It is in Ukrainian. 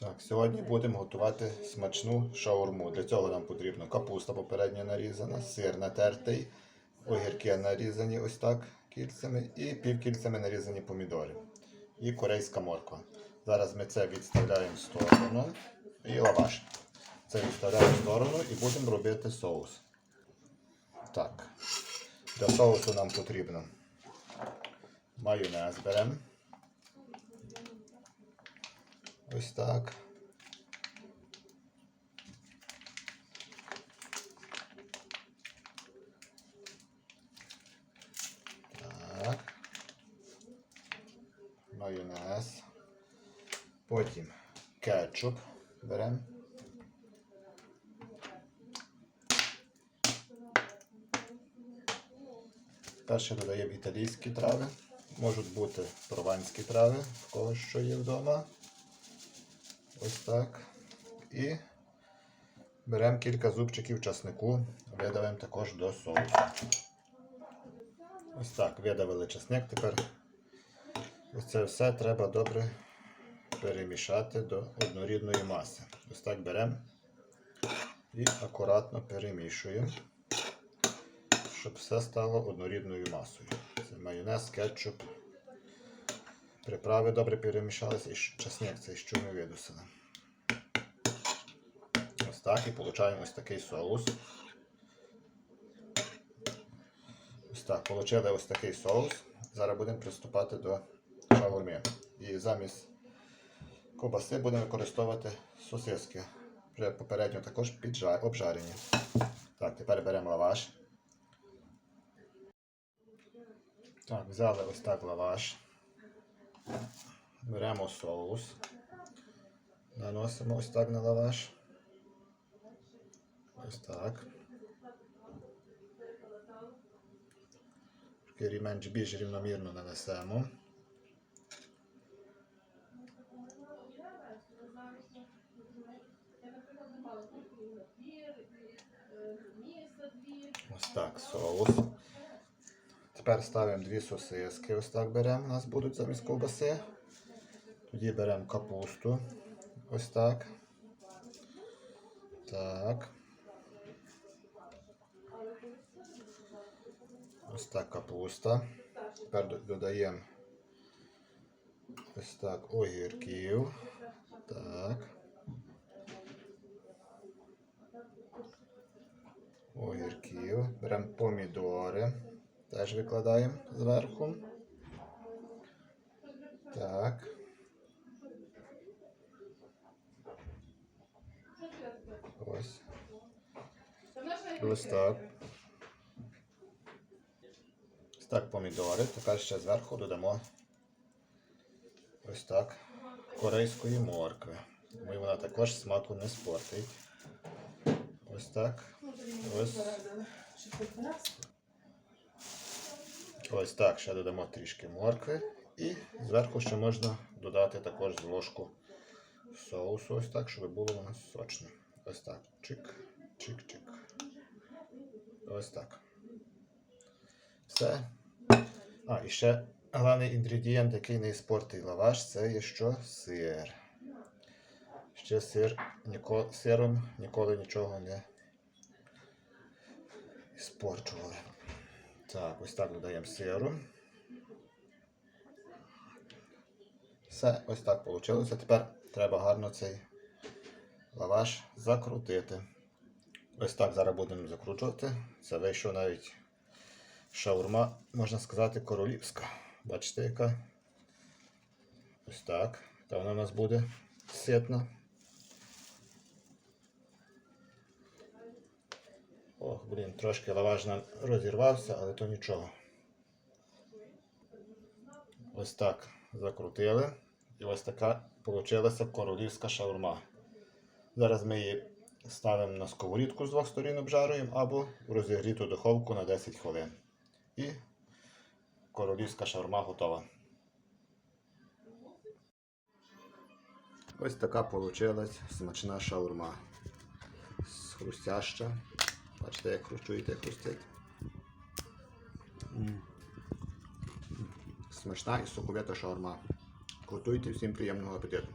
Так, сьогодні будемо готувати смачну шаурму. Для цього нам потрібно капуста попередньо нарізана, сир натертий, огірки нарізані ось так кільцями і півкільцями нарізані помідори. І корейська морква. Зараз ми це відставляємо в сторону і лаваш. Це відставляємо в сторону і будемо робити соус. Так. Для соусу нам потрібно майонез беремо. Ось так. Так. Майонез. Потім кетчуп беремо. Перше додаємо італійські трави. Можуть бути прованські трави, в кого що є вдома. Ось так. І беремо кілька зубчиків часнику, видавимо також до соусу. Ось так, видавили часник. Тепер ось це все треба добре перемішати до однорідної маси. Ось так беремо і акуратно перемішуємо, щоб все стало однорідною масою. Це майонез, кетчуп. Приправи добре перемішалися і часник цей, що ми видусили. Ось так і отримуємо ось такий соус. Ось так, отримали ось такий соус. Зараз будемо приступати до шаурми. І замість ковбаси будемо використовувати сосиски. Вже попередньо також піджа- обжарені. Так, тепер беремо лаваш. Так, взяли ось так лаваш. Беремо соус. Наносимо ось так на лаваш. Ось так. Трішки менш більш рівномірно нанесемо. Ось так, соус. Тепер ставимо дві сосиски. Ось так беремо. У нас будуть замість ковбаси. Тоді беремо капусту. Ось так. Так. Ось так капуста. Тепер додаємо ось так огірків. Так. Огірків. Беремо помідори. Теж викладаємо зверху. Так. Ось. Ось так. Ось так помідори. Тепер ще зверху додамо ось так корейської моркви. Бо вона також смаку не спортить. Ось так. Ось. Ось так, ще додамо трішки моркви. І зверху ще можна додати також з ложку соусу, ось так, щоб було воно сочне. Ось так. Чик, чик-чик. Ось так. Все. А, і ще головний інгредієнт, який не іспортить лаваш, це є що? Сир. Ще сир, ніко, сиром ніколи нічого не іспорчували. Так, ось так додаємо сиру. Все, ось так вийшло. Тепер треба гарно цей лаваш закрутити. Ось так зараз будемо закручувати. Це вийшов навіть шаурма, можна сказати, королівська. Бачите, яка? Ось так. Та вона у нас буде ситна. Ох, блін, трошки лаваш розірвався, але то нічого. Ось так закрутили. І ось така вийшла королівська шаурма. Зараз ми її ставимо на сковорідку з двох сторін обжарюємо або в розігріту духовку на 10 хвилин. І королівська шаурма готова. Ось така вийшла смачна шаурма. Хрустяща. Бачите, як хрущуєте, хрустить. Смачна і соковита шаурма. Готуйте всім приємного апетиту.